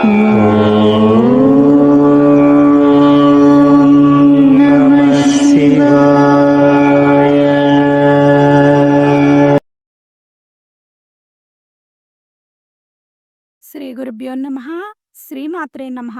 శ్రీ గురుభ్యో నమ శ్రీమాత్రే నమ.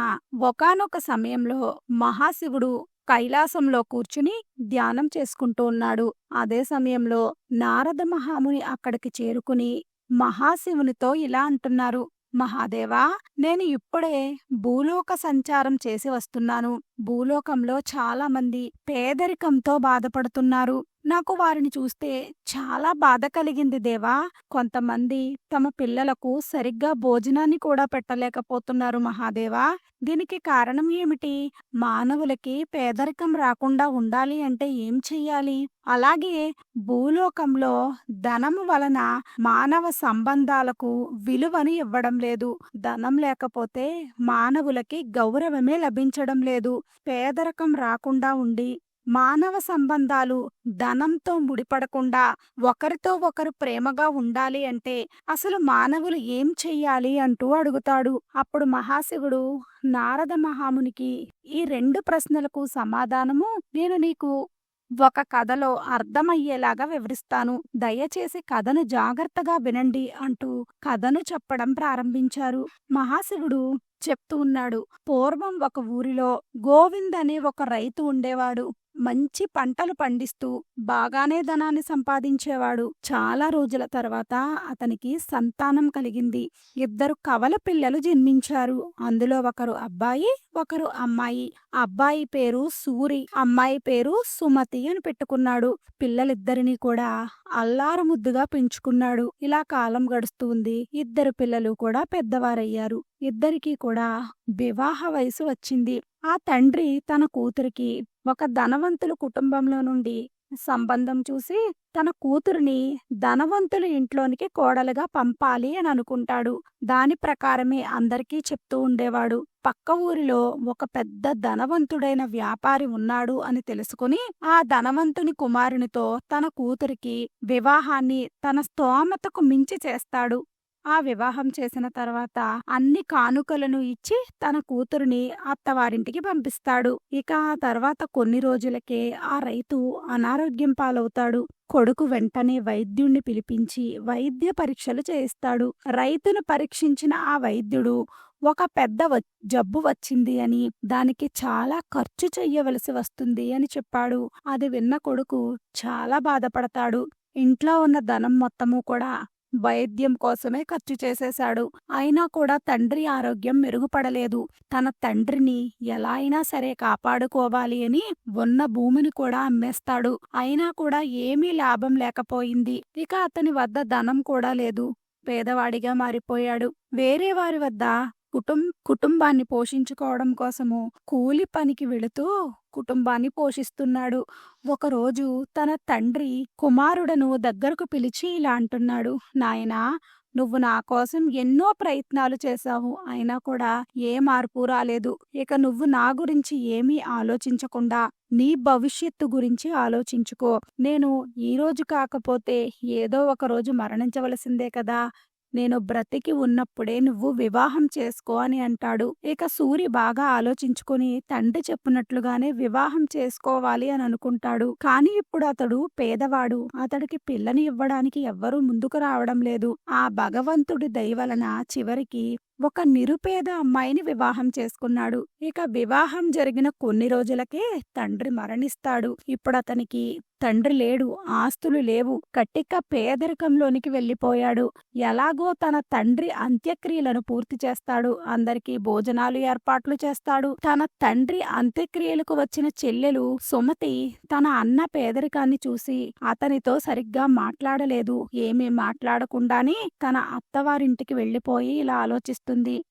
ఒకనొక సమయంలో మహాశివుడు కైలాసంలో కూర్చుని ధ్యానం చేసుకుంటూ ఉన్నాడు. అదే సమయంలో నారద మహాముని అక్కడికి చేరుకుని మహాశివునితో ఇలా అంటున్నారు. మహాదేవా నేను ఇప్పుడే భూలోక సంచారం చేసి వస్తున్నాను. భూలోకంలో చాలామంది పేదరికంతో బాధపడుతున్నారు. నాకు వారిని చూస్తే చాలా బాధ కలిగింది దేవా. కొంతమంది తమ పిల్లలకు సరిగ్గా భోజనాన్ని కూడా పెట్టలేకపోతున్నారు మహాదేవా. దీనికి కారణం ఏమిటి? మానవులకి పేదరికం రాకుండా ఉండాలి అంటే ఏం చెయ్యాలి? అలాగే భూలోకంలో ధనము వలన మానవ సంబంధాలకు విలువని ఇవ్వడం లేదు. ధనం లేకపోతే మానవులకి గౌరవమే లభించడం లేదు. పేదరికం రాకుండా ఉండి మానవ సంబంధాలు ధనంతో ముడిపడకుండా ఒకరితో ఒకరు ప్రేమగా ఉండాలి అంటే అసలు మానవులు ఏం చెయ్యాలి అంటూ అడుగుతాడు. అప్పుడు మహాశివుడు నారద మహామునికి ఈ రెండు ప్రశ్నలకు సమాధానము నేను నీకు ఒక కథలో అర్థమయ్యేలాగా వివరిస్తాను. దయచేసి కథను జాగ్రత్తగా వినండి అంటూ కథను చెప్పడం ప్రారంభించారు. మహాశివుడు చెప్తూ ఉన్నాడు పూర్వం ఒక ఊరిలో గోవింద్ అనే ఒక రైతు ఉండేవాడు. మంచి పంటలు పండిస్తూ బాగానే ధనాన్ని సంపాదించేవాడు చాలా రోజుల తర్వాత అతనికి సంతానం కలిగింది. ఇద్దరు కవల పిల్లలు జన్మించారు. అందులో ఒకరు అబ్బాయి ఒకరు అమ్మాయి. అబ్బాయి పేరు సూరి అమ్మాయి పేరు సుమతి అని పెట్టుకున్నాడు. పిల్లలిద్దరినీ కూడా అల్లారు ముద్దుగా పెంచుకున్నాడు. ఇలా కాలం గడుస్తుంది ఇద్దరు పిల్లలు కూడా పెద్దవారయ్యారు. ఇద్దరికీ కూడా వివాహ వయసు వచ్చింది. ఆ తండ్రి తన కూతురికి ఒక ధనవంతుల కుటుంబంలో నుండి సంబంధం చూసి తన కూతురిని ధనవంతుల ఇంట్లోనికి కోడలుగా పంపాలి అని అనుకుంటాడు. దాని ప్రకారమే అందరికీ చెప్తూ ఉండేవాడు. పక్క ఊరిలో ఒక పెద్ద ధనవంతుడైన వ్యాపారి ఉన్నాడు అని తెలుసుకుని ఆ ధనవంతుని కుమారునితో తన కూతురికి వివాహాన్ని తన స్తోమతకు మించి చేస్తాడు. ఆ వివాహం చేసిన తర్వాత అన్ని కానుకలను ఇచ్చి తన కూతురుని అత్తవారింటికి పంపిస్తాడు. ఇక ఆ తర్వాత కొన్ని రోజులకే ఆ రైతు అనారోగ్యం పాలవుతాడు. కొడుకు వెంటనే వైద్యుణ్ణి పిలిపించి వైద్య పరీక్షలు చేయిస్తాడు. రైతును పరీక్షించిన ఆ వైద్యుడు ఒక పెద్ద వ- జబ్బు వచ్చింది అని దానికి చాలా ఖర్చు చెయ్యవలసి వస్తుంది అని చెప్పాడు. అది విన్న కొడుకు చాలా బాధపడతాడు. ఇంట్లో ఉన్న ధనం మొత్తము కూడా వైద్యం కోసమే ఖర్చు చేసేశాడు. అయినా కూడా తండ్రి ఆరోగ్యం మెరుగుపడలేదు. తన తండ్రిని ఎలా అయినా సరే కాపాడుకోవాలి అని ఉన్న భూమిని కూడా అమ్మేస్తాడు. అయినా కూడా ఏమీ లాభం లేకపోయింది. ఇక అతని వద్ద ధనం కూడా లేదు. పేదవాడిగా మారిపోయాడు. వేరే వారి వద్ద కుటుం కుటుంబాన్ని పోషించుకోవడం కోసము కూలి పనికి వెళుతూ కుటుంబాన్ని పోషిస్తున్నాడు. ఒకరోజు తన తండ్రి కుమారుడను దగ్గరకు పిలిచి ఇలా అంటున్నాడు నాయనా నువ్వు నా కోసం ఎన్నో ప్రయత్నాలు చేశావు. అయినా కూడా ఏ మార్పు రాలేదు. ఇక నువ్వు నా గురించి ఏమీ ఆలోచించకుండా నీ భవిష్యత్తు గురించి ఆలోచించుకో. నేను ఈ రోజు కాకపోతే ఏదో ఒక రోజు మరణించవలసిందే కదా. నేను బ్రతికి ఉన్నప్పుడే నువ్వు వివాహం చేసుకో అని అంటాడు. ఇక సూరి బాగా ఆలోచించుకుని తండ్రి చెప్పినట్లుగానే వివాహం చేసుకోవాలి అని అనుకుంటాడు. కానీ ఇప్పుడు అతడు పేదవాడు. అతడికి పిల్లని ఇవ్వడానికి ఎవ్వరూ ముందుకు రావడం లేదు. ఆ భగవంతుడి దయవలన చివరికి ఒక నిరుపేద అమ్మాయిని వివాహం చేసుకున్నాడు. ఇక వివాహం జరిగిన కొన్ని రోజులకే తండ్రి మరణిస్తాడు. ఇప్పుడు అతనికి తండ్రి లేడు ఆస్తులు లేవు. కట్టిక పేదరికంలోనికి వెళ్ళిపోయాడు. ఎలాగో తన తండ్రి అంత్యక్రియలను పూర్తి చేస్తాడు. అందరికీ భోజనాలు ఏర్పాట్లు చేస్తాడు. తన తండ్రి అంత్యక్రియలకు వచ్చిన చెల్లెలు సుమతి తన అన్న పేదరికాన్ని చూసి అతనితో సరిగ్గా మాట్లాడలేదు. ఏమీ మాట్లాడకుండానే తన అత్తవారింటికి వెళ్ళిపోయి ఇలా ఆలోచిస్తుంది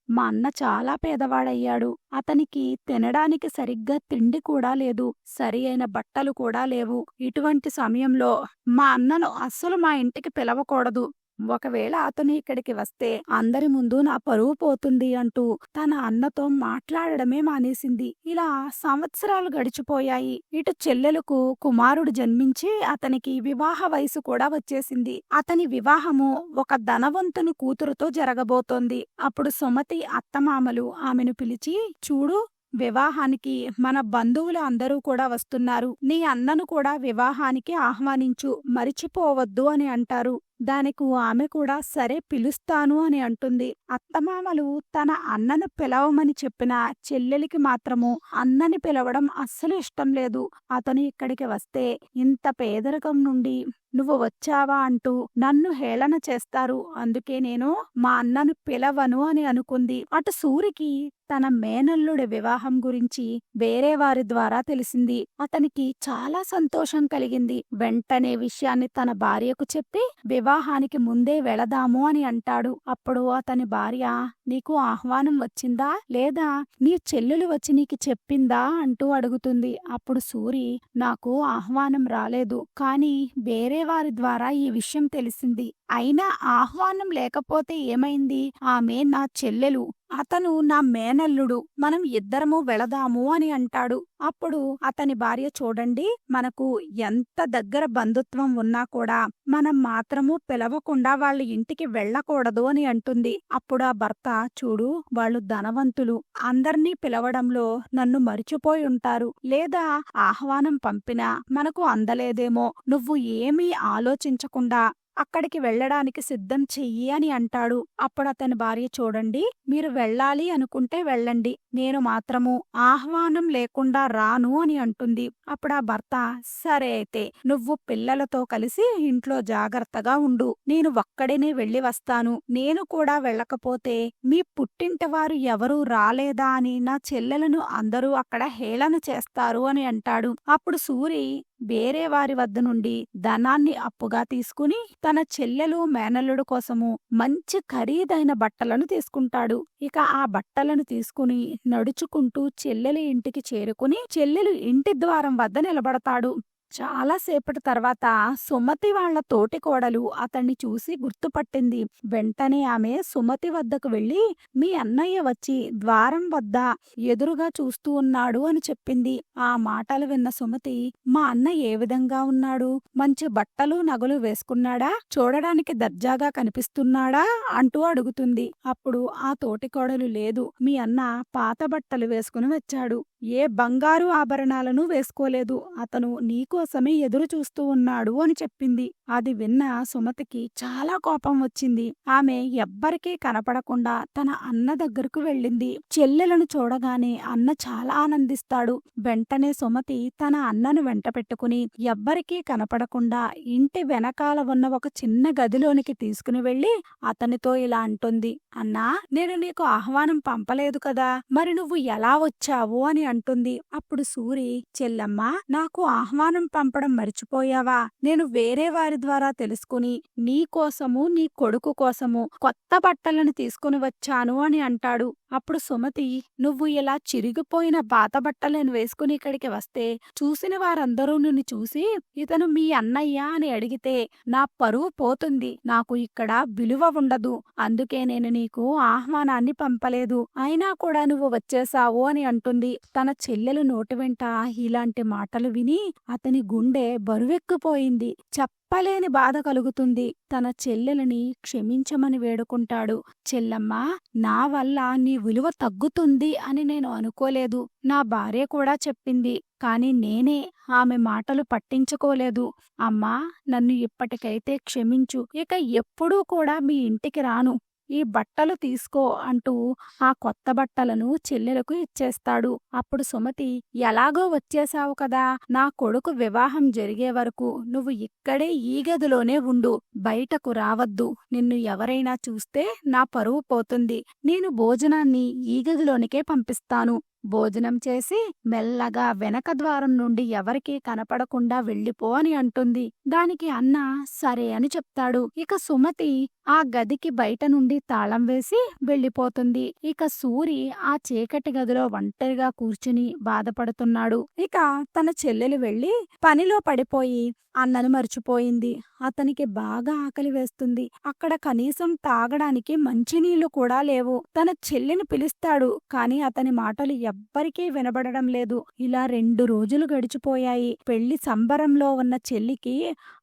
మా అన్న చాలా పేదవాడయ్యాడు. అతనికి తినడానికి సరిగ్గా తిండి కూడా లేదు. సరి అయిన బట్టలు కూడా లేవు. ఇటువంటి సమయంలో మా అన్నను అస్సలు మా ఇంటికి పిలవకూడదు. ఒకవేళ అతను ఇక్కడికి వస్తే అందరి ముందు నా పరువు పోతుంది అంటూ తన అన్నతో మాట్లాడడమే మానేసింది. ఇలా సంవత్సరాలు గడిచిపోయాయి. ఇటు చెల్లెలకు కుమారుడు జన్మించి అతనికి వివాహ వయసు కూడా వచ్చేసింది. అతని వివాహము ఒక ధనవంతుని కూతురుతో జరగబోతోంది. అప్పుడు సుమతి అత్తమామలు ఆమెను పిలిచి చూడు వివాహానికి మన బంధువులు అందరూ కూడా వస్తున్నారు. నీ అన్నను కూడా వివాహానికి ఆహ్వానించు. మరిచిపోవద్దు అని అంటారు. దానికి ఆమె కూడా సరే పిలుస్తాను అని అంటుంది. అత్తమామలు తన అన్నను పిలవమని చెప్పిన చెల్లెలికి మాత్రము అన్నని పిలవడం అస్సలు ఇష్టం లేదు. అతను ఇక్కడికి వస్తే ఇంత పేదరికం నుండి నువ్వు వచ్చావా అంటూ నన్ను హేళన చేస్తారు. అందుకే నేను మా అన్నను పిలవను అని అనుకుంది. అటు సూరికి తన మేనల్లుడి వివాహం గురించి వేరే వారి ద్వారా తెలిసింది. అతనికి చాలా సంతోషం కలిగింది. వెంటనే విషయాన్ని తన భార్యకు చెప్పి వివాహానికి ముందే వెళదాము అని అంటాడు. అప్పుడు అతని భార్య నీకు ఆహ్వానం వచ్చిందా? లేదా నీ చెల్లెలు వచ్చి నీకు చెప్పిందా? అంటూ అడుగుతుంది. అప్పుడు సూరి నాకు ఆహ్వానం రాలేదు. కానీ వేరే వారి ద్వారా ఈ విషయం తెలిసింది. అయినా ఆహ్వానం లేకపోతే ఏమైంది? ఆమె నా చెల్లెలు అతను నా మేనల్లుడు మనం ఇద్దరము వెళదాము అని అంటాడు. అప్పుడు అతని భార్య చూడండి మనకు ఎంత దగ్గర బంధుత్వం ఉన్నా కూడా మనం మాత్రము పిలవకుండా వాళ్ళ ఇంటికి వెళ్ళకూడదు అని అంటుంది. అప్పుడు ఆ భర్త చూడు వాళ్ళు ధనవంతులు. అందర్నీ పిలవడంలో నన్ను మరిచిపోయి ఉంటారు. లేదా ఆహ్వానం పంపినా మనకు అందలేదేమో. నువ్వు ఏమీ ఆలోచించకుండా అక్కడికి వెళ్ళడానికి సిద్ధం చెయ్యి అని అంటాడు. అప్పుడు అతని భార్య చూడండి మీరు వెళ్ళాలి అనుకుంటే వెళ్ళండి. నేను మాత్రము ఆహ్వానం లేకుండా రాను అని అంటుంది. అప్పుడు ఆ భర్త సరే అయితే నువ్వు పిల్లలతో కలిసి ఇంట్లో జాగ్రత్తగా ఉండు. నేను ఒక్కడినే వెళ్ళి వస్తాను. నేను కూడా వెళ్ళకపోతే మీ పుట్టింటి వారు ఎవరూ రాలేదా? అని నా చెల్లెలను అందరూ అక్కడ హేళన చేస్తారు అని అంటాడు. అప్పుడు సూరి వేరే వారి వద్ద నుండి ధనాన్ని అప్పుగా తీసుకుని తన చెల్లెలు మేనల్లుడు కోసము మంచి ఖరీదైన బట్టలను తీసుకుంటాడు. ఇక ఆ బట్టలను తీసుకుని నడుచుకుంటూ చెల్లెలి ఇంటికి చేరుకుని చెల్లెలు ఇంటి ద్వారం వద్ద నిలబడతాడు. చాలాసేపటి తర్వాత సుమతి వాళ్ళ తోటి కోడలు అతన్ని చూసి గుర్తుపట్టింది. వెంటనే ఆమె సుమతి వద్దకు వెళ్ళి మీ అన్నయ్య వచ్చి ద్వారం వద్ద ఎదురుగా చూస్తూ ఉన్నాడు అని చెప్పింది. ఆ మాటలు విన్న సుమతి మా అన్న ఏ విధంగా ఉన్నాడు? మంచి బట్టలు నగలు వేసుకున్నాడా? చూడడానికి దర్జాగా కనిపిస్తున్నాడా? అంటూ అడుగుతుంది. అప్పుడు ఆ తోటి కోడలు లేదు మీ అన్న పాత బట్టలు వేసుకుని వచ్చాడు. ఏ బంగారు ఆభరణాలను వేసుకోలేదు. అతను నీకు ఎదురు చూస్తూ ఉన్నాడు అని చెప్పింది. అది విన్న సుమతికి చాలా కోపం వచ్చింది. ఆమె ఎవ్వరికీ కనపడకుండా తన అన్న దగ్గరకు వెళ్ళింది. చెల్లెలను చూడగానే అన్న చాలా ఆనందిస్తాడు. వెంటనే సుమతి తన అన్నను వెంట పెట్టుకుని ఎవ్వరికీ కనపడకుండా ఇంటి వెనకాల ఉన్న ఒక చిన్న గదిలోనికి తీసుకుని వెళ్ళి అతనితో ఇలా అంటుంది. అన్నా నేను నీకు ఆహ్వానం పంపలేదు కదా. మరి నువ్వు ఎలా వచ్చావు? అని అంటుంది. అప్పుడు సూరి చెల్లమ్మ నాకు ఆహ్వానం పంపడం మర్చిపోయావా? నేను వేరే వారి ద్వారా తెలుసుకుని నీ కోసము నీ కొడుకు కోసము కొత్త బట్టలను తీసుకుని వచ్చాను అని అంటాడు. అప్పుడు సుమతి నువ్వు ఇలా చిరిగిపోయిన పాత బట్టలను వేసుకుని ఇక్కడికి వస్తే చూసిన వారందరూ నిన్ను చూసి ఇతను మీ అన్నయ్య అని అడిగితే నా పరువు పోతుంది నాకు ఇక్కడ విలువ ఉండదు అందుకే నేను నీకు ఆహ్వానాన్ని పంపలేదు. అయినా కూడా నువ్వు వచ్చేశావు అని అంటుంది. తన చెల్లెలు నోటి వెంట ఇలాంటి మాటలు విని అతని గుండె బరువెక్కిపోయింది. చెప్పలేని బాధ కలుగుతుంది. తన చెల్లెలని క్షమించమని వేడుకుంటాడు. చెల్లమ్మా నా వల్ల నీ విలువ తగ్గుతుంది అని నేను అనుకోలేదు. నా భార్య కూడా చెప్పింది. కాని నేనే ఆమె మాటలు పట్టించుకోలేదు. అమ్మా నన్ను ఇప్పటికైతే క్షమించు. ఇక ఎప్పుడూ కూడా మీ ఇంటికి రాను. ఈ బట్టలు తీసుకో అంటూ ఆ కొత్త బట్టలను చెల్లెలకు ఇచ్చేస్తాడు. అప్పుడు సుమతి ఎలాగో వచ్చేశావు కదా నా కొడుకు వివాహం జరిగే వరకు నువ్వు ఇక్కడే ఈ గదిలోనే ఉండు బయటకు రావద్దు. నిన్ను ఎవరైనా చూస్తే నా పరువు పోతుంది. నేను భోజనాన్ని ఈ గదిలోనికే పంపిస్తాను. భోజనం చేసి మెల్లగా వెనక ద్వారం నుండి ఎవరికీ కనపడకుండా వెళ్ళిపో అని అంటుంది. దానికి అన్న సరే అని చెప్తాడు. ఇక సుమతి ఆ గదికి బయట నుండి తాళం వేసి వెళ్ళిపోతుంది. ఇక సూరి ఆ చీకటి గదిలో ఒంటరిగా కూర్చుని బాధపడుతున్నాడు. ఇక తన చెల్లెలు వెళ్ళి పనిలో పడిపోయి అన్నను మర్చిపోయింది. అతనికి బాగా ఆకలి వేస్తుంది. అక్కడ కనీసం తాగడానికి మంచినీళ్ళు కూడా లేవు. తన చెల్లిని పిలుస్తాడు కాని అతని మాటలు ఎవ్వరికీ వినబడడం లేదు. ఇలా రెండు రోజులు గడిచిపోయాయి. పెళ్ళి సంబరంలో ఉన్న చెల్లికి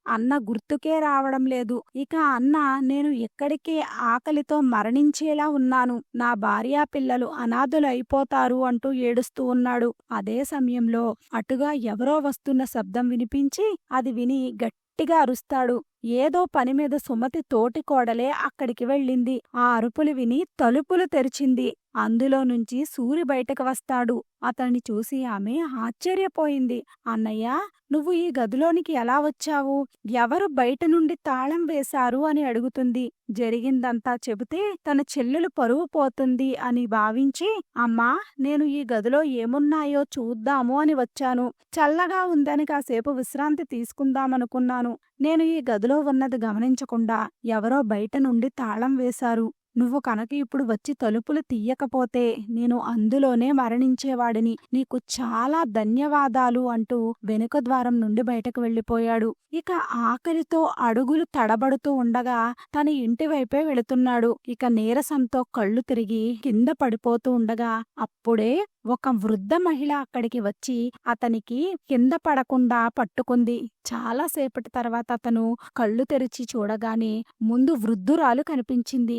అన్న గుర్తుకే రావడం లేదు. ఇక అన్న నేను ఎక్కడికి ఆకలితో మరణించేలా ఉన్నాను. నా భార్యా పిల్లలు అనాథులు అయిపోతారు అంటూ ఏడుస్తూ ఉన్నాడు. అదే సమయంలో అటుగా ఎవరో వస్తున్న శబ్దం వినిపించి అది విని గట్టిగా అరుస్తాడు. ఏదో పని మీద సుమతి తోటి కోడలే అక్కడికి వెళ్ళింది. ఆ అరుపులు విని తలుపులు తెరిచింది. అందులో నుంచి సూరి బయటకు వస్తాడు. అతన్ని చూసి ఆమె ఆశ్చర్యపోయింది. అన్నయ్య నువ్వు ఈ గదిలోనికి ఎలా వచ్చావు? ఎవరు బయట నుండి తాళం వేశారు అని అడుగుతుంది. జరిగిందంతా చెబితే తన చెల్లెలు పరువు పోతుంది అని భావించి అమ్మా నేను ఈ గదిలో ఏమున్నాయో చూద్దాము అని వచ్చాను. చల్లగా ఉందని కాసేపు విశ్రాంతి తీసుకుందామనుకున్నాను. నేను ఈ గదిలో ఉన్నది గమనించకుండా ఎవరో బయట నుండి తాళం వేశారు. నువ్వు కనుక ఇప్పుడు వచ్చి తలుపులు తీయకపోతే నేను అందులోనే మరణించేవాడిని. నీకు చాలా ధన్యవాదాలు అంటూ వెనుక ద్వారం నుండి బయటకు వెళ్ళిపోయాడు. ఇక ఆకలితో అడుగులు తడబడుతూ ఉండగా తన ఇంటి వైపే వెళుతున్నాడు. ఇక నీరసంతో కళ్ళు తిరిగి కింద పడిపోతూ ఉండగా అప్పుడే ఒక వృద్ధ మహిళ అక్కడికి వచ్చి అతనికి కింద పడకుండా పట్టుకుంది. చాలాసేపటి తర్వాత అతను కళ్ళు తెరిచి చూడగానే ముందు వృద్ధురాలు కనిపించింది.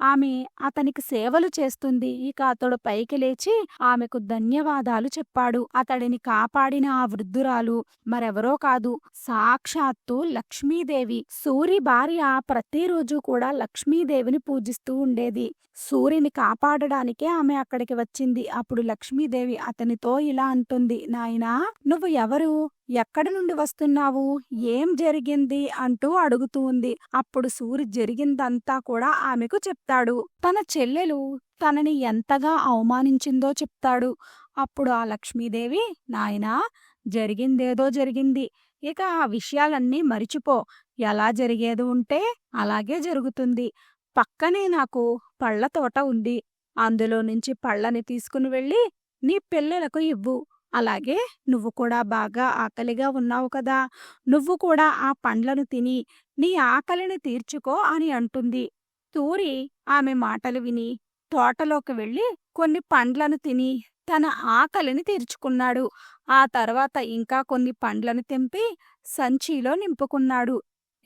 ఆమె అతనికి సేవలు చేస్తుంది. ఇక అతడు పైకి లేచి ఆమెకు ధన్యవాదాలు చెప్పాడు. అతడిని కాపాడిన ఆ వృద్ధురాలు మరెవరో కాదు సాక్షాత్తు లక్ష్మీదేవి. సూరి భార్య ప్రతిరోజు కూడా లక్ష్మీదేవిని పూజిస్తూ ఉండేది. సూర్యుని కాపాడడానికే ఆమె అక్కడికి వచ్చింది. అప్పుడు లక్ష్మీదేవి అతనితో ఇలా అంటుంది నాయనా నువ్వు ఎవరు? ఎక్కడి నుండి వస్తున్నావు? ఏం జరిగింది? అంటూ అడుగుతూ ఉంది. అప్పుడు సూరి జరిగిందంతా కూడా ఆమెకు చెప్తాడు. తన చెల్లెలు తనని ఎంతగా అవమానించిందో చెప్తాడు. అప్పుడు ఆ లక్ష్మీదేవి నాయనా జరిగిందేదో జరిగింది. ఇక ఆ విషయాలన్నీ మరిచిపో. ఎలా జరిగేది ఉంటే అలాగే జరుగుతుంది. పక్కనే నాకు పళ్ళ తోట ఉంది. అందులో నుంచి పళ్ళని తీసుకుని వెళ్ళి నీ పిల్లలకు ఇవ్వు. అలాగే నువ్వు కూడా బాగా ఆకలిగా ఉన్నావు కదా. నువ్వు కూడా ఆ పండ్లను తిని నీ ఆకలిని తీర్చుకో అని అంటుంది. తూరి ఆమె మాటలు విని తోటలోకి వెళ్ళి కొన్ని పండ్లను తిని తన ఆకలిని తీర్చుకున్నాడు. ఆ తర్వాత ఇంకా కొన్ని పండ్లను తెంపి సంచిలో నింపుకున్నాడు.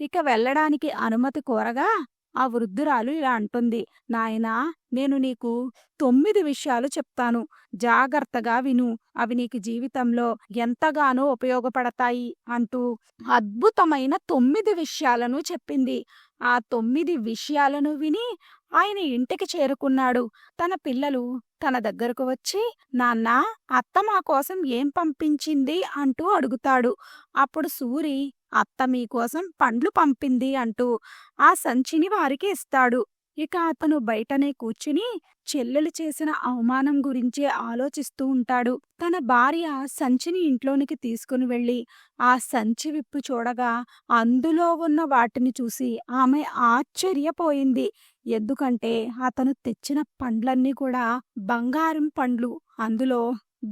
ఇక వెళ్ళడానికి అనుమతి కోరగా ఆ వృద్ధురాలు ఇలా అంటుంది నాయనా నేను నీకు తొమ్మిది విషయాలు చెప్తాను. జాగ్రత్తగా విను. అవి నీకు జీవితంలో ఎంతగానో ఉపయోగపడతాయి అంటూ అద్భుతమైన తొమ్మిది విషయాలను చెప్పింది. ఆ తొమ్మిది విషయాలను విని ఆయన ఇంటికి చేరుకున్నాడు. తన పిల్లలు తన దగ్గరకు వచ్చి నాన్న అత్త మా కోసం ఏం పంపించింది? అంటూ అడుగుతాడు. అప్పుడు సూరి అత్త మీకోసం పండ్లు పంపింది అంటూ ఆ సంచిని వారికి ఇస్తాడు. ఇక అతను బయటనే కూర్చుని చెల్లెలు చేసిన అవమానం గురించే ఆలోచిస్తూ ఉంటాడు. తన భార్య సంచిని ఇంట్లోనికి తీసుకుని వెళ్ళి ఆ సంచి విప్పు చూడగా అందులో ఉన్న వాటిని చూసి ఆమె ఆశ్చర్యపోయింది. ఎందుకంటే అతను తెచ్చిన పండ్లన్నీ కూడా బంగారం పండ్లు. అందులో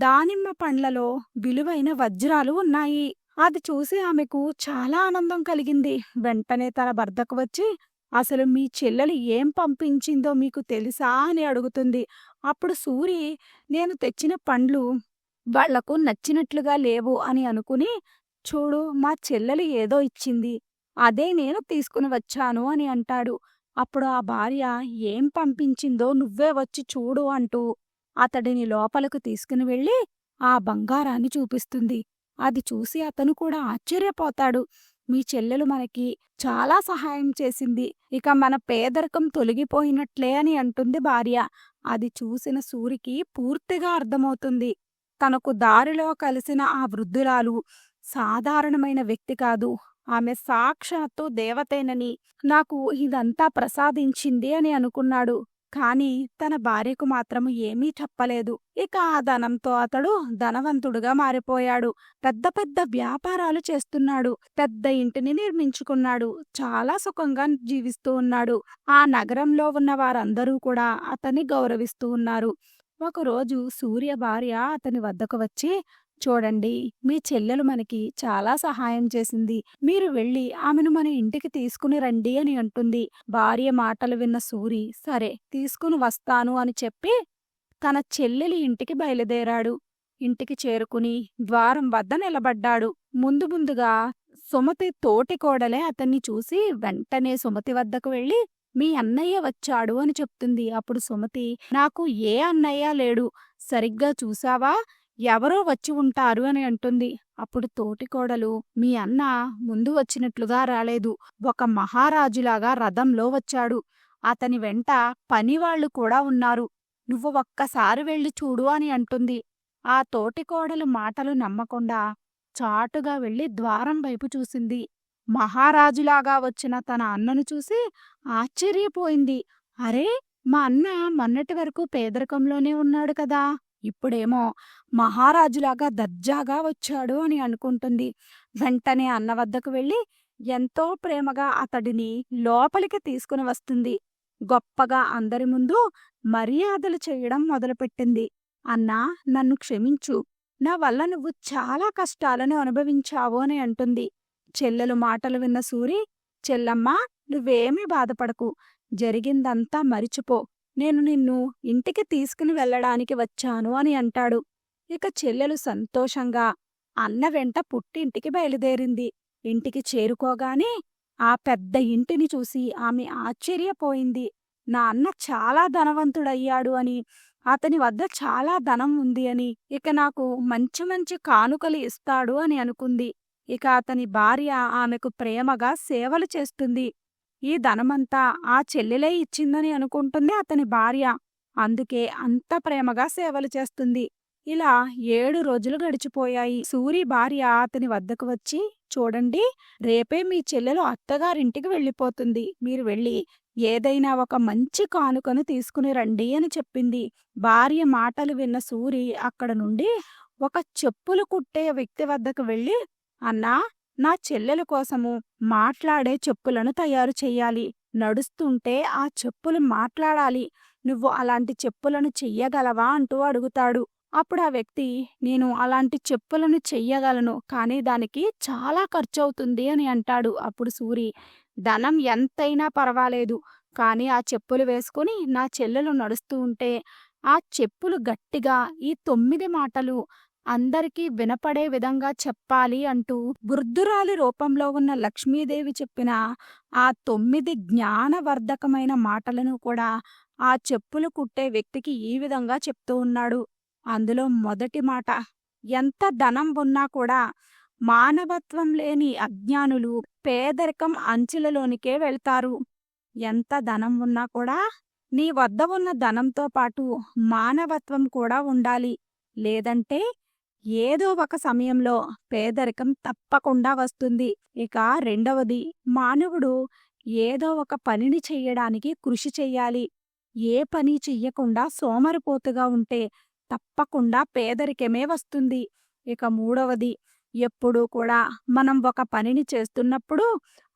దానిమ్మ పండ్లలో విలువైన వజ్రాలు ఉన్నాయి. అది చూసి ఆమెకు చాలా ఆనందం కలిగింది. వెంటనే తన భర్తకు వచ్చి అసలు మీ చెల్లెలు ఏం పంపించిందో మీకు తెలుసా? అని అడుగుతుంది. అప్పుడు సూరి నేను తెచ్చిన పండ్లు వాళ్ళకు నచ్చినట్లుగా లేవు అని అనుకుని చూడు మా చెల్లెలు ఏదో ఇచ్చింది. అదే నేను తీసుకుని వచ్చాను అని అంటాడు. అప్పుడు ఆ భార్య ఏం పంపించిందో నువ్వే వచ్చి చూడు అంటూ అతడిని లోపలకు తీసుకుని వెళ్ళి ఆ బంగారాన్ని చూపిస్తుంది. అది చూసి అతను కూడా ఆశ్చర్యపోతాడు. మీ చెల్లెలు మనకి చాలా సహాయం చేసింది. ఇక మన పేదరికం తొలగిపోయినట్లే అని అంటుంది భార్య. అది చూసిన సూరికి పూర్తిగా అర్థమవుతుంది. తనకు దారిలో కలిసిన ఆ వృద్ధురాలు సాధారణమైన వ్యక్తి కాదు. ఆమె సాక్షాత్తు దేవతేనని. నాకు ఇదంతా ప్రసాదించింది అని అనుకున్నాడు. కాని తన భార్యకు మాత్రం ఏమీ చెప్పలేదు. ఇక ఆ ధనంతో అతడు ధనవంతుడుగా మారిపోయాడు. పెద్ద పెద్ద వ్యాపారాలు చేస్తున్నాడు. పెద్ద ఇంటిని నిర్మించుకున్నాడు. చాలా సుఖంగా జీవిస్తూ ఉన్నాడు. ఆ నగరంలో ఉన్న వారందరూ కూడా అతన్ని గౌరవిస్తూ ఉన్నారు. ఒకరోజు సూర్య భార్య అతని వద్దకు వచ్చి చూడండి మీ చెల్లెలు మనకి చాలా సహాయం చేసింది. మీరు వెళ్ళి ఆమెను మన ఇంటికి తీసుకుని రండి అని అంటుంది. భార్య మాటలు విన్న సూరి సరే తీసుకుని వస్తాను అని చెప్పి తన చెల్లెలి ఇంటికి బయలుదేరాడు. ఇంటికి చేరుకుని ద్వారం వద్ద నిలబడ్డాడు. ముందు ముందుగా సుమతి తోటి కోడలే అతన్ని చూసి వెంటనే సుమతి వద్దకు వెళ్ళి మీ అన్నయ్య వచ్చాడు అని చెప్తుంది. అప్పుడు సుమతి నాకు ఏ అన్నయ్య లేడు. సరిగ్గా చూసావా? ఎవరో వచ్చి ఉంటారు అని అంటుంది. అప్పుడు తోటికోడలు మీ అన్న ముందు వచ్చినట్లుగా రాలేదు. ఒక మహారాజులాగా రథంలో వచ్చాడు. అతని వెంట పనివాళ్ళు కూడా ఉన్నారు. నువ్వు ఒక్కసారి వెళ్ళి చూడు అని అంటుంది. ఆ తోటికోడలు మాటలు నమ్మకుండా చాటుగా వెళ్ళి ద్వారం వైపు చూసింది. మహారాజులాగా వచ్చిన తన అన్నను చూసి ఆశ్చర్యపోయింది. అరే మా అన్న మొన్నటి వరకు పేదరికంలోనే ఉన్నాడు కదా! ఇప్పుడేమో మహారాజులాగా దర్జాగా వచ్చాడు అని అనుకుంటుంది. వెంటనే అన్న వద్దకు వెళ్ళి ఎంతో ప్రేమగా అతడిని లోపలికి తీసుకుని వస్తుంది. గొప్పగా అందరి ముందు మర్యాదలు చేయడం మొదలుపెట్టింది. అన్నా నన్ను క్షమించు. నా వల్ల నువ్వు చాలా కష్టాలను అనుభవించావు అని అంటుంది. చెల్లెలు మాటలు విన్న సూరి చెల్లమ్మా నువ్వేమీ బాధపడకు. జరిగిందంతా మరిచిపో. నేను నిన్ను ఇంటికి తీసుకుని వెళ్ళడానికి వచ్చాను అని అంటాడు. ఇక చెల్లెలు సంతోషంగా అన్న వెంట పుట్టింటికి బయలుదేరింది. ఇంటికి చేరుకోగానే ఆ పెద్ద ఇంటిని చూసి ఆమె ఆశ్చర్యపోయింది. నా అన్న చాలా ధనవంతుడయ్యాడు అని అతని వద్ద చాలా ధనం ఉంది అని ఇక నాకు మంచి మంచి కానుకలు ఇస్తాడు అని అనుకుంది. ఇక అతని భార్య ఆమెకు ప్రేమగా సేవలు చేస్తుంది. ఈ ధనమంతా ఆ చెల్లెలే ఇచ్చిందని అనుకుంటుంది అతని భార్య. అందుకే అంత ప్రేమగా సేవలు చేస్తుంది. ఇలా ఏడు రోజులు గడిచిపోయాయి. సూరి భార్య అతని వద్దకు వచ్చి చూడండి రేపే మీ చెల్లెలు అత్తగారింటికి వెళ్ళిపోతుంది. మీరు వెళ్ళి ఏదైనా ఒక మంచి కానుకను తీసుకుని రండి అని చెప్పింది. భార్య మాటలు విన్న సూరి అక్కడ నుండి ఒక చెప్పులు కుట్టే వ్యక్తి వద్దకు వెళ్ళి అన్నా నా చెల్లెల కోసము మాట్లాడే చెప్పులను తయారు చెయ్యాలి. నడుస్తుంటే ఆ చెప్పులు మాట్లాడాలి. నువ్వు అలాంటి చెప్పులను చెయ్యగలవా? అంటూ అడుగుతాడు. అప్పుడు ఆ వ్యక్తి నేను అలాంటి చెప్పులను చెయ్యగలను కానీ దానికి చాలా ఖర్చవుతుంది అని అంటాడు అప్పుడు సూరి. ధనం ఎంతైనా పర్వాలేదు కానీ ఆ చెప్పులు వేసుకుని నా చెల్లెలు నడుస్తూ ఉంటే ఆ చెప్పులు గట్టిగా ఈ తొమ్మిది మాటలు అందరికీ వినపడే విధంగా చెప్పాలి అంటూ వృద్ధురాలి రూపంలో ఉన్న లక్ష్మీదేవి చెప్పిన ఆ తొమ్మిది జ్ఞానవర్ధకమైన మాటలను కూడా ఆ చెప్పులు కుట్టే వ్యక్తికి ఈ విధంగా చెప్తూ ఉన్నాడు. అందులో మొదటి మాట ఎంత ధనం ఉన్నా కూడా మానవత్వం లేని అజ్ఞానులు పేదరికం అంచులలోనికే వెళ్తారు. ఎంత ధనం ఉన్నా కూడా నీ వద్ద ఉన్న ధనంతో పాటు మానవత్వం కూడా ఉండాలి. లేదంటే ఏదో ఒక సమయంలో పేదరికం తప్పకుండా వస్తుంది. ఇక రెండవది మానవుడు ఏదో ఒక పనిని చెయ్యడానికి కృషి చెయ్యాలి ఏ పని చెయ్యకుండా సోమరిపోతుగా ఉంటే తప్పకుండా పేదరికమే వస్తుంది. ఇక మూడవది ఎప్పుడూ కూడా మనం ఒక పనిని చేస్తున్నప్పుడు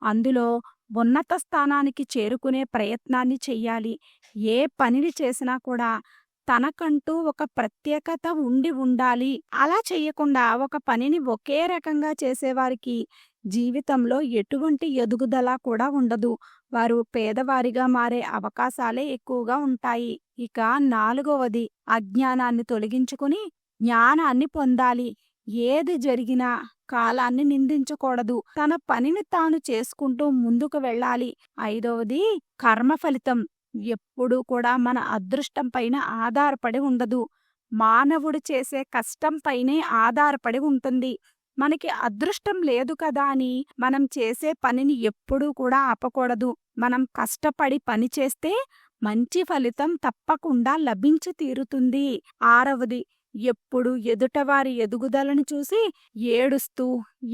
అందులో ఉన్నత స్థానానికి చేరుకునే ప్రయత్నాన్ని చెయ్యాలి. ఏ పనిని చేసినా కూడా తనకంటూ ఒక ప్రత్యేకత ఉండి ఉండాలి. అలా చెయ్యకుండా ఒక పనిని ఒకే రకంగా చేసేవారికి జీవితంలో ఎటువంటి ఎదుగుదల కూడా ఉండదు. వారు పేదవారిగా మారే అవకాశాలే ఎక్కువగా ఉంటాయి. ఇక నాలుగవది అజ్ఞానాన్ని తొలగించుకుని జ్ఞానాన్ని పొందాలి. ఏది జరిగినా కాలాన్ని నిందించకూడదు. తన పనిని తాను చేసుకుంటూ ముందుకు వెళ్ళాలి. ఐదవది కర్మ ఫలితం. ఎప్పుడూ కూడా మన అదృష్టం పైన ఆధారపడి ఉండదు. మానవుడు చేసే కష్టం పైనే ఆధారపడి ఉంటుంది. మనకి అదృష్టం లేదు కదా అని మనం చేసే పనిని ఎప్పుడూ కూడా ఆపకూడదు. మనం కష్టపడి పని చేస్తే మంచి ఫలితం తప్పకుండా లభించి తీరుతుంది. ఆరవది ఎప్పుడు ఎదుటవారి ఎదుగుదలను చూసి ఏడుస్తూ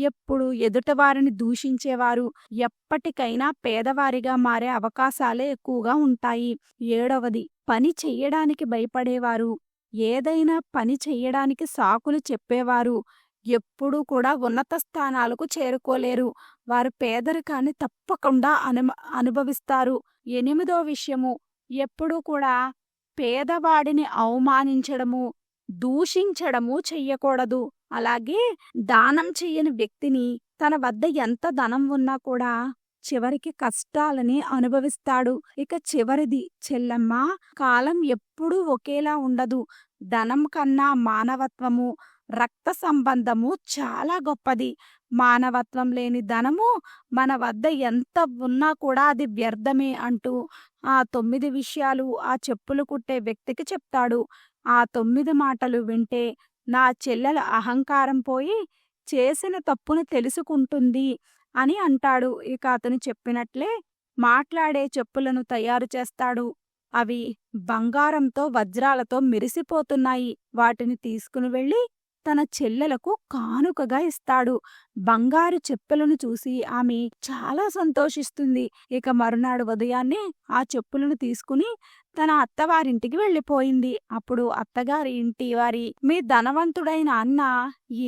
ఎప్పుడు ఎదుటవారిని దూషించేవారు ఎప్పటికైనా పేదవారిగా మారే అవకాశాలే ఎక్కువగా ఉంటాయి. ఏడవది పని చెయ్యడానికి భయపడేవారు. ఏదైనా పని చెయ్యడానికి సాకులు చెప్పేవారు. ఎప్పుడూ కూడా ఉన్నత స్థానాలకు చేరుకోలేరు. వారు పేదరికాన్ని తప్పకుండా అను అనుభవిస్తారు. ఎనిమిదో విషయము ఎప్పుడూ కూడా పేదవాడిని అవమానించడము దూషించడము చెయ్యకూడదు. అలాగే దానం చెయ్యని వ్యక్తిని తన వద్ద ఎంత ధనం ఉన్నా కూడా చివరికి కష్టాలని అనుభవిస్తాడు. ఇక చివరిది చెల్లమ్మ కాలం ఎప్పుడూ ఒకేలా ఉండదు. ధనం కన్నా మానవత్వము రక్త సంబంధము చాలా గొప్పది. మానవత్వం లేని ధనము మన వద్ద ఎంత ఉన్నా కూడా అది వ్యర్థమే అంటూ ఆ తొమ్మిది విషయాలు ఆ చెప్పులు కుట్టే వ్యక్తికి చెప్తాడు. ఆ తొమ్మిది మాటలు వింటే నా చెల్లెల అహంకారం పోయి చేసిన తప్పును తెలుసుకుంటుంది అని అంటాడు. ఇక అతను చెప్పినట్లే మాట్లాడే చెప్పులను తయారు చేస్తాడు. అవి బంగారంతో వజ్రాలతో మెరిసిపోతున్నాయి. వాటిని తీసుకుని వెళ్ళి తన చెల్లెలకు కానుకగా ఇస్తాడు. బంగారు చెప్పులను చూసి ఆమె చాలా సంతోషిస్తుంది. ఇక మరునాడు ఉదయాన్నే ఆ చెప్పులను తీసుకుని తన అత్తవారింటికి వెళ్ళిపోయింది. అప్పుడు అత్తగారి ఇంటి వారి మీ ధనవంతుడైన అన్న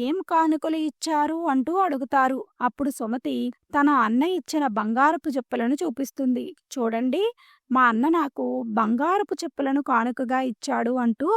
ఏం కానుకలు ఇచ్చారు? అంటూ అడుగుతారు. అప్పుడు సుమతి తన అన్న ఇచ్చిన బంగారపు చెప్పులను చూపిస్తుంది. చూడండి మా అన్న నాకు బంగారపు చెప్పులను కానుకగా ఇచ్చాడు అంటూ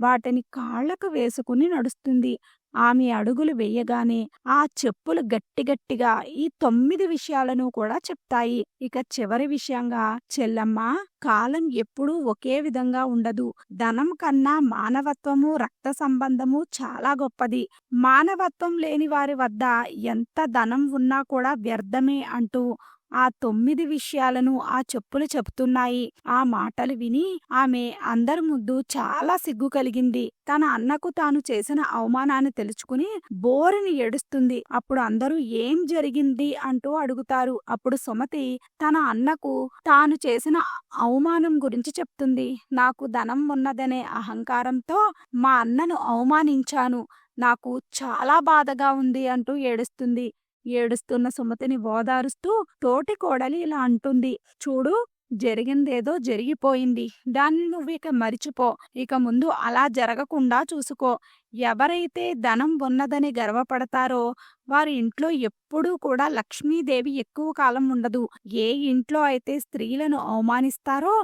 వాటిని కాళ్ళకు వేసుకుని నడుస్తుంది. ఆమె అడుగులు వేయగానే ఆ చెప్పులు గట్టిగట్టిగా ఈ తొమ్మిది విషయాలను కూడా చెప్తాయి. ఇక చివరి విషయంగా చెల్లమ్మ కాలం ఎప్పుడూ ఒకే విధంగా ఉండదు. ధనం కన్నా మానవత్వము రక్త సంబంధము చాలా గొప్పది. మానవత్వం లేని వారి వద్ద ఎంత ధనం ఉన్నా కూడా వ్యర్థమే అంటూ ఆ తొమ్మిది విషయాలను ఆ చెప్పులు చెబుతున్నాయి. ఆ మాటలు విని ఆమె అందరి ముందు చాలా సిగ్గు కలిగింది. తన అన్నకు తాను చేసిన అవమానాన్ని తెలుసుకుని బోరిని ఏడుస్తుంది. అప్పుడు అందరూ ఏం జరిగింది అంటూ అడుగుతారు. అప్పుడు సుమతి తన అన్నకు తాను చేసిన అవమానం గురించి చెప్తుంది. నాకు ధనం ఉన్నదనే అహంకారంతో మా అన్నను అవమానించాను. నాకు చాలా బాధగా ఉంది అంటూ ఏడుస్తుంది. ఏడుస్తున్న సుమతిని ఓదారుస్తూ తోటి కోడలి ఇలా అంటుంది. చూడు జరిగిందేదో జరిగిపోయింది. దాన్ని నువ్వు ఇక మరిచిపో. ఇక ముందు అలా జరగకుండా చూసుకో. ఎవరైతే ధనం ఉన్నదని గర్వపడతారో వారి ఇంట్లో ఎప్పుడూ కూడా లక్ష్మీదేవి ఎక్కువ కాలం ఉండదు. ఏ ఇంట్లో అయితే స్త్రీలను అవమానిస్తారో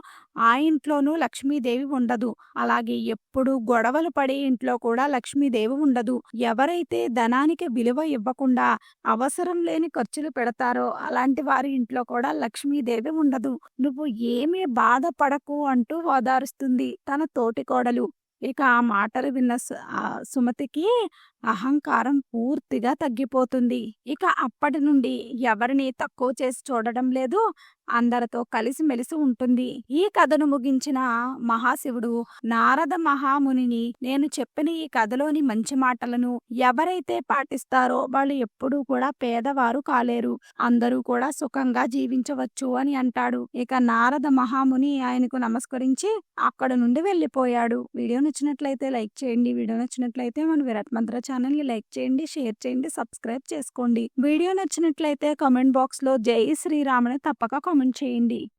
ఆ ఇంట్లోనూ లక్ష్మీదేవి ఉండదు. అలాగే ఎప్పుడు గొడవలు పడే ఇంట్లో కూడా లక్ష్మీదేవి ఉండదు. ఎవరైతే ధనానికి విలువ ఇవ్వకుండా అవసరం లేని ఖర్చులు పెడతారో అలాంటి వారి ఇంట్లో కూడా లక్ష్మీదేవి ఉండదు. నువ్వు ఏమీ బాధపడకు అంటూ ఓదారుస్తుంది తన తోటి కోడలు. ఇక ఆ మాటలు విన్న సుమతికి అహంకారం పూర్తిగా తగ్గిపోతుంది. ఇక అప్పటి నుండి ఎవరిని తక్కువ చేసి చూడడం లేదు అందరితో కలిసిమెలిసి ఉంటుంది. ఈ కథను ముగించిన మహాశివుడు నారద మహామునిని నేను చెప్పిన ఈ కథలోని మంచి మాటలను ఎవరైతే పాటిస్తారో వాళ్ళు ఎప్పుడూ కూడా పేదవారు కాలేరు. అందరూ కూడా సుఖంగా జీవించవచ్చు అని అంటాడు. ఇక నారద మహాముని ఆయనకు నమస్కరించి అక్కడ నుండి వెళ్ళిపోయాడు. వీడియో నచ్చినట్లయితే లైక్ చేయండి. వీడియో నచ్చినట్లయితే మన విరాట్ మంత్ర ఛానల్ని లైక్ చేయండి షేర్ చేయండి సబ్స్క్రైబ్ చేసుకోండి. వీడియో నచ్చినట్లయితే కామెంట్ బాక్స్లో జై శ్రీరామ్ అని తప్పక కామెంట్ చేయండి.